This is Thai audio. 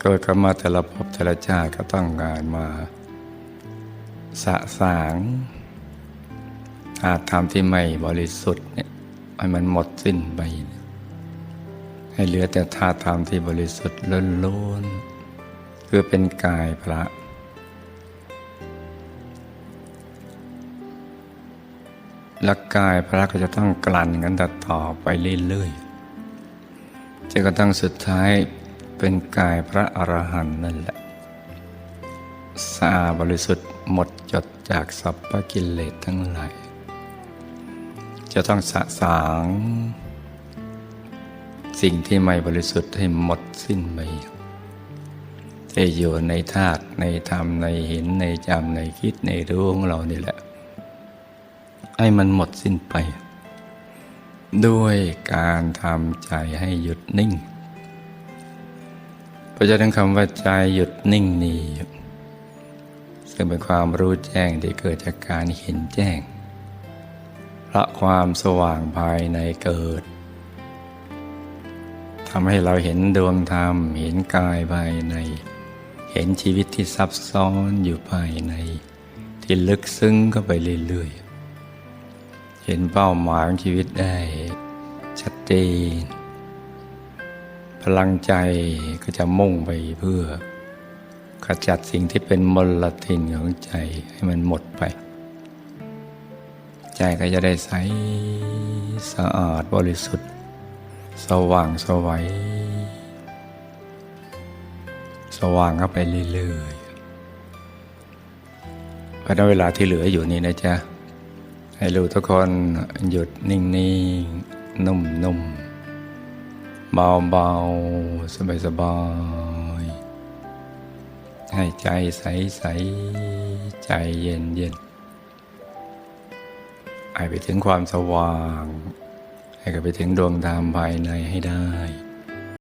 เกิดกันมาแต่ละภพแต่ละชาติก็ต้องการมาสะสางอาธรรมที่ไม่บริสุทธิ์เนี่ยให้มันหมดสิ้นไป ให้เหลือแต่ธาตุธรรมที่บริสุทธิ์ล้วนๆคือเป็นกายพระ และกายพระก็จะต้องกลั่นกันต่อไปเรื่อยๆจนกระทั่งสุดท้าย เป็นกายพระอรหันต์นั่นแหละสะอาดบริสุทธิ์หมดจดจากสัพพกิเลสทั้งหลาย จะต้องสะสาง สิ่งที่ไม่บริสุทธิ์ให้หมดสิ้นไปที่อยู่ในธาตุในธรรมในหินในจำในคิดในรู้ของเรานี่แหละให้มันหมดสิ้นไป ด้วยการทำใจให้หยุดนิ่ง พราะฉะนั้นคำว่าใจหยุดนิ่งนี้ซึ่งเป็นความรู้แจ้งที่เกิดจากการเห็นแจ้งเพราะความสว่างภายในเกิดทำให้เราเห็นดวงธรรม เห็นกายภายใน เห็นชีวิตที่ซับซ้อนอยู่ภายใน ที่ลึกซึ้งเข้าไปเรื่อยๆ เห็นเป้าหมายของชีวิตได้ ชัดเจน พลังใจก็จะมุ่งไปเพื่อขจัดสิ่งที่เป็นมลทินของใจให้มันหมดไป ใจก็จะได้ใสสะอาดบริสุทธิ์ สว่างสวัย สว่างเข้าไปเรื่อยๆเพราะนั้นเวลาที่เหลืออยู่นี่นะจ๊ะ ให้รู้ทุกคนหยุดนิ่งๆ นุ่มๆ เบาเบาสบายๆให้ใจใสใสใจเย็นๆให้ไปถึงความสว่าง ให้ไปถึงดวงธรรมภายในให้ได้